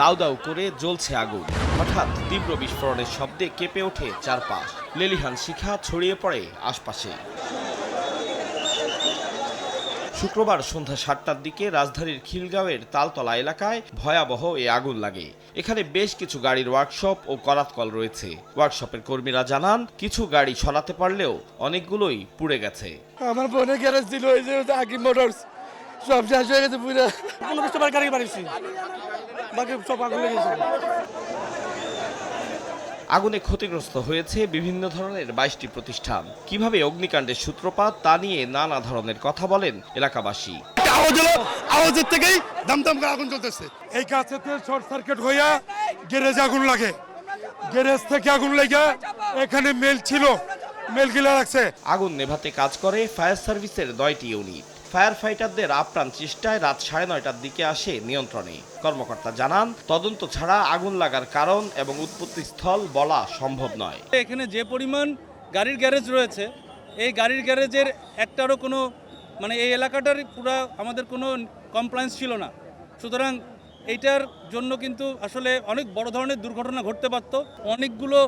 দাউ দাউ করে জ্বলছে আগুন। হঠাৎ তীব্র বিস্ফোরণের শব্দে কেঁপে ওঠে চারপাশ। লেলিহান শিখা ছড়িয়ে পড়ে আশপাশে। শুক্রবার সন্ধ্যা সাতটার দিকে রাজধানীর খিলগাঁওয়ের তালতলা এলাকায় ভয়াবহ এ আগুন লাগে। এখানে বেশ কিছু গাড়ির ওয়ার্কশপ ও করাতকল রয়েছে। ওয়ার্কশপের কর্মীরা জানান কিছু গাড়ি সরাতে পারলেও অনেকগুলোই পুড়ে গেছে। আমার বোনের গ্যারেজ ছিল ওই যে আকি মোটরস সব শেষ হয়ে গেছে পুরো। কোনো কিছু বার গাড়ি বাড়িছি বাকি সব আগুন লেগেছে আগুনে ক্ষতিগ্রস্ত হয়েছে বিভিন্ন ধরনের বাইশটি প্রতিষ্ঠান। কীভাবে অগ্নিকাণ্ডের সূত্রপাত তা নিয়ে নানা ধরনের কথা বলেন এলাকাবাসী। আওয়াজ হলো আওয়াজের থেকেই দমদম করে আগুন জ্বলতেছে। এই গাছেতে শর্ট সার্কিট হইয়া গ্যারেজ আগুন লাগে। গ্যারেজ থেকে আগুন লেগে এখানে মেল ছিল। মেল গিলা রাখছে আগুন নেভাতে কাজ করে ফায়ার সার্ভিসের নয়টি ইউনিট। ফায়ার ফাইটারদের আপ্রাণ চেষ্টায় রাত সাড়ে নয়টার দিকে আসে নিয়ন্ত্রণে। কর্মকর্তা জানান তদন্ত ছাড়া আগুন লাগার কারণ এবং উৎপত্তি স্থল বলা সম্ভব নয়। এখানে যে পরিমাণ গাড়ির গ্যারেজ রয়েছে এই গাড়ির গ্যারেজের একটারও কোনো মানে এই এলাকাটার পুরা আমাদের কোনো কমপ্লায়েন্স ছিল না। সুতরাং এইটার জন্য কিন্তু আসলে অনেক বড় ধরনের দুর্ঘটনা ঘটতে পারত। অনেকগুলো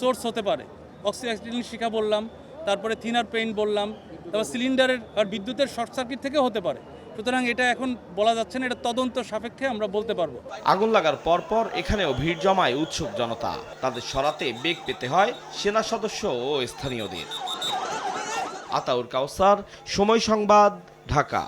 সোর্স হতে পারে। অক্সিজেন শিখা বললাম, তারপরে থিনার পেইন্ট বললাম, তারপর সিলিন্ডারের আর বিদ্যুতের শর্ট সার্কিট থেকে হতে পারে। সুতরাং এটা এখন বলা যাচ্ছে না, এটা তদন্ত সাপেক্ষে আমরা বলতে পারব। আগুন লাগার পরপর এখানেও ভিড় জমায় উৎসুক জনতা। তাদের সরাতে বেগ পেতে হয় সেনা সদস্য ও স্থানীয়দের। আতাউর কাউসার, সময় সংবাদ, ঢাকা।